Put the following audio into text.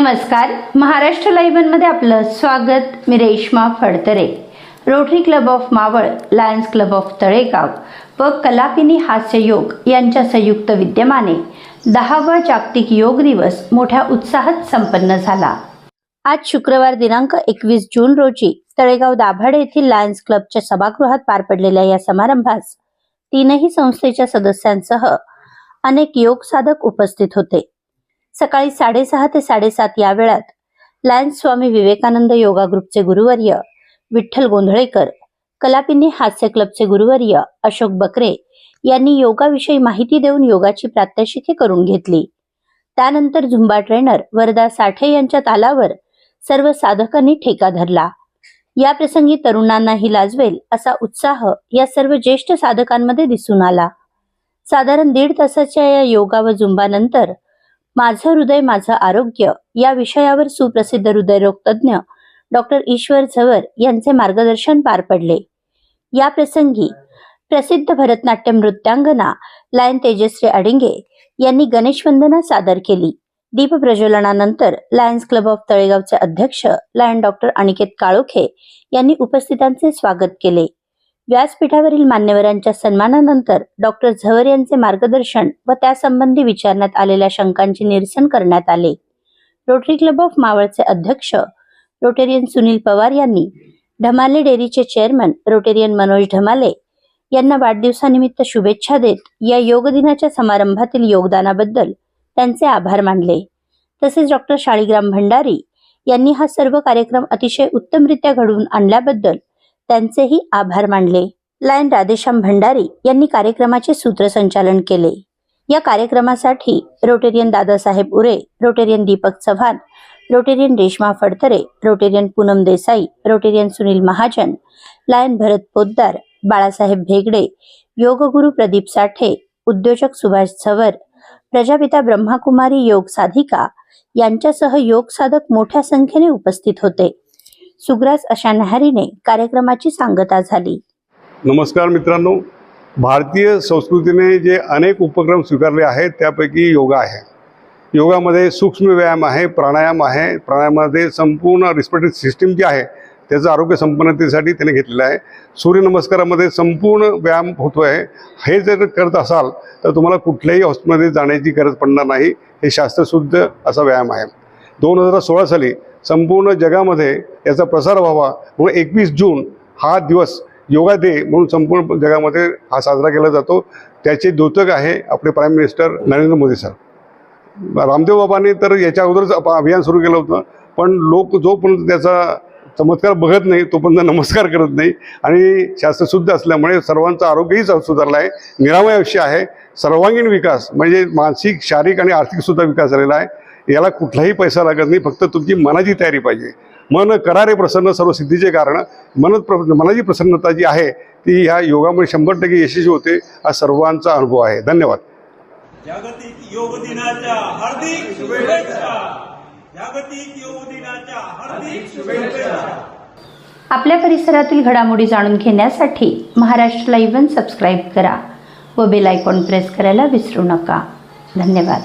नमस्कार. महाराष्ट्र लाईव्हमध्ये आपलं स्वागत. मी Reshma Phadtare. Rotary club of Maval lions club of Talegaon व कलापिनी हास्य योग यांच्या संयुक्त विद्यमाने दहावा जागतिक योग दिवस मोठ्या उत्साहात संपन्न झाला. आज शुक्रवार दिनांक एकवीस जून रोजी तळेगाव दाभाडे येथील लायन्स क्लबच्या सभागृहात पार पडलेल्या या समारंभास तीनही संस्थेच्या सदस्यांसह अनेक योग साधक उपस्थित होते. सकाळी साडेसहा ते साडेसात या वेळात लायन्स स्वामी विवेकानंद योगा ग्रुपचे गुरुवर्य विठ्ठल गोंधळेकर कलापिनी हास्य क्लबचे गुरुवर्य अशोक बकरे यांनी योगाविषयी माहिती देऊन योगाची प्रात्यक्षिके करून घेतली. त्यानंतर झुंबा ट्रेनर वरदा साठे यांच्या तालावर सर्व साधकांनी ठेका धरला. या प्रसंगी तरुणांनाही लाजवेल असा उत्साह या सर्व ज्येष्ठ साधकांमध्ये दिसून आला. साधारण दीड तासाच्या या योगा व झुंबानंतर माझं हृदय माझं आरोग्य या विषयावर सुप्रसिद्ध हृदयरोग तज्ज्ञ डॉक्टर ईश्वर झवर यांचे मार्गदर्शन पार पडले. या प्रसंगी प्रसिद्ध भरतनाट्यम नृत्यांगना लायन तेजश्री अडिंगे यांनी गणेश वंदना सादर केली. दीप प्रज्वलनानंतर लायन्स क्लब ऑफ तळेगावचे अध्यक्ष लायन डॉक्टर अनिकेत काळोखे यांनी उपस्थितांचे स्वागत केले. व्यासपीठावरील मान्यवरांच्या सन्मानानंतर डॉक्टर झवर यांचे मार्गदर्शन व त्यासंबंधी विचारण्यात आलेल्या शंकांचे निरसन करण्यात आले. रोटरी क्लब ऑफ मावळचे अध्यक्ष रोटेरियन सुनील पवार यांनी ढमाले डेअरीचे चेअरमन रोटेरियन मनोज ढमाले यांना वाढदिवसानिमित्त शुभेच्छा देत या योग दिनाच्या समारंभातील योगदानाबद्दल त्यांचे आभार मानले. तसेच डॉक्टर शाळीग्राम भंडारी यांनी हा सर्व कार्यक्रम अतिशय उत्तमरित्या घडवून आणल्याबद्दल त्यांचेही आभार मानले. लायन राधेश्याम भंडारी यांनी कार्यक्रमाचे सूत्रसंचालन केले. या कार्यक्रमासाठी rotarian Dadasaheb Ure rotarian Deepak Chavan rotarian Reshma Phadtare rotarian Poonam Desai rotarian Sunil Mahajan lion Bharat Poddar Balasaheb Bhegade योगगुरु Pradeep Sathe उद्योजक सुभाष झवर प्रजापिता ब्रह्माकुमारी योग साधिका यांच्यासह योग साधक मोठ्या संख्येने उपस्थित होते. सुग्रास अशा नहारीने कार्यक्रमाची सांगता झाली. नमस्कार मित्रांनो. भारतीय संस्कृतीने जे अनेक उपक्रम स्वीकारले आहेत त्यापैकी योगा आहे. योगामध्ये सूक्ष्म व्यायाम आहे प्राणायाम आहे. प्राणायामामध्ये संपूर्ण रिस्पिरेटरी सिस्टीम जी आहे त्याचं आरोग्य संपन्नतेसाठी त्याने घेतलेलं आहे. सूर्यनमस्कारामध्ये संपूर्ण व्यायाम होतो आहे हे जर करत असाल तर तुम्हाला कुठल्याही हॉस्पिटलमध्ये जाण्याची गरज पडणार नाही. हे शास्त्रशुद्ध असा व्यायाम आहे. दोन हजार सोळा साली संपूर्ण जगामध्ये याचा प्रसार व्हावा. म्हणून एकवीस जून हा दिवस योगा डे म्हणून संपूर्ण जगामध्ये हा साजरा केला जातो. त्याचे द्योतक आहे आपले prime minister Narendra Modi sir. Ramdev बाबांनी तर याच्या अगोदरच अभियान सुरू केलं होतं. पण लोक जोपर्यंत त्याचा चमत्कार बघत नाही तोपर्यंत नमस्कार करत नाही. आणि शास्त्रशुद्ध असल्यामुळे सर्वांचं आरोग्यही सुधारलं आहे. निरामय आयुष्य आहे. सर्वांगीण विकास म्हणजे मानसिक शारीरिक आणि आर्थिकसुद्धा विकास झालेला आहे. याला कुठलाही पैसा लागत नाही फक्त तुमची मनाची तयारी पाहिजे. मन करारे प्रसन्न सर्व सिद्धीचे कारण. मन प्र मनाची प्रसन्नता जी आहे ती ह्या योगामुळे शंभर टक्के यशस्वी होते हा सर्वांचा अनुभव आहे. धन्यवाद. जागतिक योग दिनाच्या हार्दिक शुभेच्छा. जागतिक योग दिनाच्या हार्दिक शुभेच्छा. आपल्या परिसरातील घडामोडी जाणून घेण्यासाठी महाराष्ट्र लाईव्ह सबस्क्राईब करा व बेल आयकॉन प्रेस करायला विसरू नका. धन्यवाद.